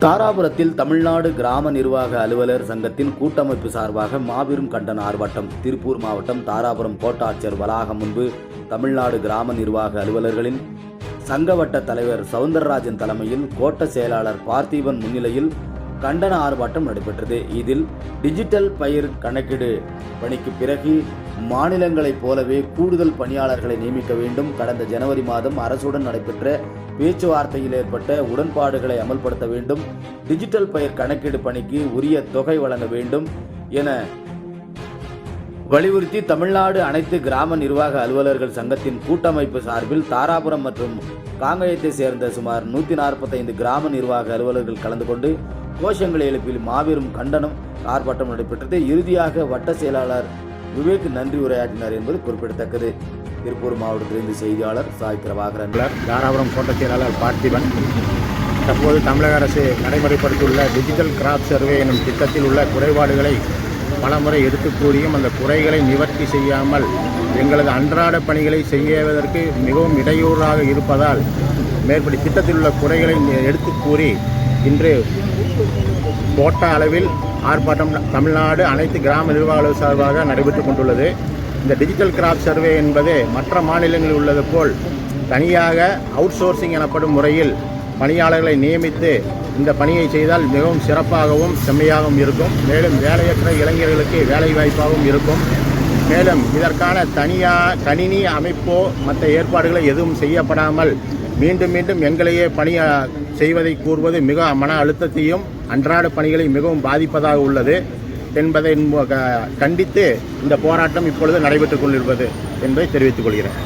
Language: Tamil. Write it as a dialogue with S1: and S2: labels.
S1: தாராபுரத்தில் தமிழ்நாடு கிராம நிர்வாக அலுவலர் சங்கத்தின் கூட்டமைப்பு சார்பாக மாபெரும் கண்டன ஆர்ப்பாட்டம். திருப்பூர் மாவட்டம் தாராபுரம் கோட்டாட்சியர் வளாகம் முன்பு தமிழ்நாடு கிராம நிர்வாக அலுவலர்களின் சங்கவட்ட தலைவர் சவுந்தரராஜன் தலைமையில் கோட்ட செயலாளர் பார்த்திபன் முன்னிலையில் கண்டன ஆர்ப்பாட்டம் நடைபெற்றது. இதில் டிஜிட்டல் பயிர் கணக்கீடு பணிக்கு பிறகு மாநிலங்களைப் போலவே கூடுதல் பணியாளர்களை நியமிக்க வேண்டும். கடந்த ஜனவரி மாதம் அரசுடன் நடைபெற்ற பேச்சுவார்த்தையில் ஏற்பட்ட உடன்பாடுகளை அமல்படுத்த வேண்டும். டிஜிட்டல் பயிர் கணக்கீடு பணிக்கு உரிய தொகை வழங்க வேண்டும் என வலியுறுத்தி தமிழ்நாடு அனைத்து கிராம நிர்வாக அலுவலர்கள் சங்கத்தின் கூட்டமைப்பு சார்பில் தாராபுரம் மற்றும் காங்கயத்தை சேர்ந்த சுமார் நூற்றி நாற்பத்தைந்து கிராம நிர்வாக அலுவலர்கள் கலந்து கொண்டு கோஷங்களை எழுப்பி மாபெரும் கண்டனம் ஆர்ப்பாட்டம் நடைபெற்றது. இறுதியாக வட்ட செயலாளர் விவேக் நன்றி உரையாற்றினார் என்பது குறிப்பிடத்தக்கது. திருப்பூர் மாவட்டத்திலிருந்து செய்தியாளர் சாய் பிரபாகரன்.
S2: தாராபுரம் கோட்ட செயலாளர் பார்த்திபன். தற்போது தமிழக அரசு நடைமுறைப்படுத்தியுள்ள டிஜிட்டல் கிராப் சர்வே எனும் திட்டத்தில் உள்ள குறைபாடுகளை பலமுறை எடுத்துக் கூறியும் அந்த குறைகளை நிவர்த்தி செய்யாமல் எங்களது அன்றாட பணிகளை செய்வதற்கு மிகவும் இடையூறாக இருப்பதால் மேற்படி திட்டத்தில் உள்ள குறைகளை எடுத்துக் கூறி இன்று கோட்டா அளவில் ஆர்ப்பாட்டம் தமிழ்நாடு அனைத்து கிராம நிர்வாக சார்பாக நடைபெற்றுக் கொண்டுள்ளது. இந்த டிஜிட்டல் கிராப் சர்வே என்பது மற்ற மாநிலங்களில் உள்ளது போல் தனியாக அவுட் சோர்சிங் எனப்படும் முறையில் பணியாளர்களை நியமித்து இந்த பணியை செய்தால் மிகவும் சிறப்பாகவும் செம்மையாகவும் இருக்கும். மேலும் வேலையற்ற இளைஞர்களுக்கு வேலை வாய்ப்பாகவும் இருக்கும். மேலும் இதற்கான தனியா கணினி அமைப்போ மற்ற ஏற்பாடுகளை எதுவும் செய்யப்படாமல் மீண்டும் மீண்டும் எங்களையே பணி செய்வதை கூறுவது மிக மன அழுத்தத்தையும் அன்றாட பணிகளை மிகவும் பாதிப்பதாக உள்ளது என்பதை க- கண்டித்து இந்த போராட்டம் இப்பொழுது நடைபெற்றுக் கொண்டிருப்பது என்பதை தெரிவித்துக் கொள்கிறேன்.